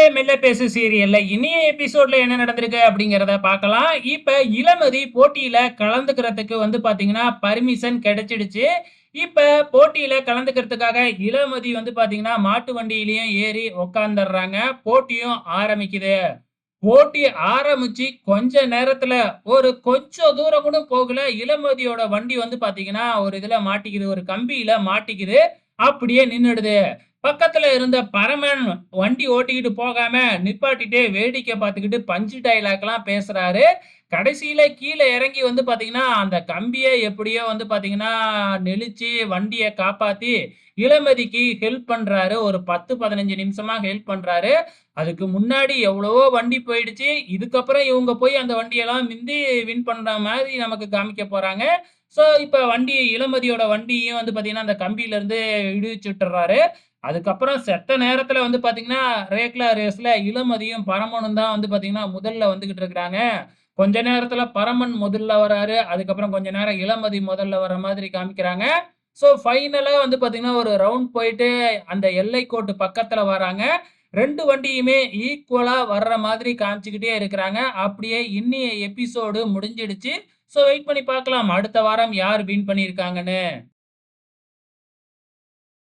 மெல்ல மெல்ல பேசு சீரியல்ல இனிய எபிசோட்ல என்ன நடந்திருக்கு அப்படிங்கிறத பார்க்கலாம். இப்ப இளமதி போட்டியில கலந்துக்கிறதுக்கு வந்து பாத்தீங்கன்னா பர்மிஷன் கிடைச்சிடுச்சு. இப்ப போட்டியில கலந்துக்கிறதுக்காக இளமதி வந்து பாத்தீங்கன்னா மாட்டு வண்டியிலயும் ஏறி உக்காந்துடுறாங்க போட்டியும் ஆரம்பிக்குது. போட்டி ஆரம்பிச்சு கொஞ்ச நேரத்துல ஒரு கொஞ்சம் தூரம் கூட போகல. இளமதியோட வண்டி வந்து பாத்தீங்கன்னா ஒரு இதுல மாட்டிக்குது. ஒரு கம்பியில மாட்டிக்குது. அப்படியே நின்றுடுது பக்கத்துல இருந்த பரமன் வண்டி ஓட்டிக்கிட்டு போகாம நிப்பாட்டிட்டு வேடிக்கை பார்த்துக்கிட்டு பஞ்சு டைலாக்லாம் பேசுறாரு. கடைசியில கீழே இறங்கி வந்து பாத்தீங்கன்னா அந்த கம்பியை எப்படியோ வந்து பாத்தீங்கன்னா நெளிச்சு வண்டியை காப்பாத்தி இளமதிக்கு ஹெல்ப் பண்றாரு. ஒரு 10, 15 நிமிஷமா ஹெல்ப் பண்றாரு. அதுக்கு முன்னாடி எவ்வளவோ வண்டி போயிடுச்சு. இதுக்கப்புறம் இவங்க போய் அந்த வண்டியெல்லாம் மிந்தி வின் பண்ற மாதிரி நமக்கு காமிக்க போறாங்க. ஸோ, இப்போ வண்டி இளமதியோட வண்டியும் வந்து பார்த்தீங்கன்னா, அந்த கம்பியிலேருந்து இடிச்சு விட்டுறாரு அதுக்கப்புறம் செத்த நேரத்தில் வந்து பார்த்தீங்கன்னா, ரேக்லா ரேஸில் இளமதியும், பரமனும் தான் வந்து பார்த்தீங்கன்னா, முதல்ல வந்துக்கிட்டு இருக்கிறாங்க. கொஞ்ச நேரத்தில் பரமன் முதல்ல வராரு. அதுக்கப்புறம் கொஞ்ச நேரம் இளமதி முதல்ல வர மாதிரி காமிக்கிறாங்க. ஸோ, ஃபைனலாக வந்து பார்த்தீங்கன்னா, ஒரு ரவுண்ட் போயிட்டு அந்த எல்லைக்கோட்டு பக்கத்தில் வராங்க. ரெண்டு வண்டியுமே ஈக்குவலாக வர்ற மாதிரி காமிச்சிக்கிட்டே இருக்கிறாங்க. அப்படியே இன்னைய எபிசோடு முடிஞ்சிடுச்சு. ஸோ, வெயிட் பண்ணி பார்க்கலாம். அடுத்த வாரம் யார் வின் பண்ணியிருக்காங்கன்னு.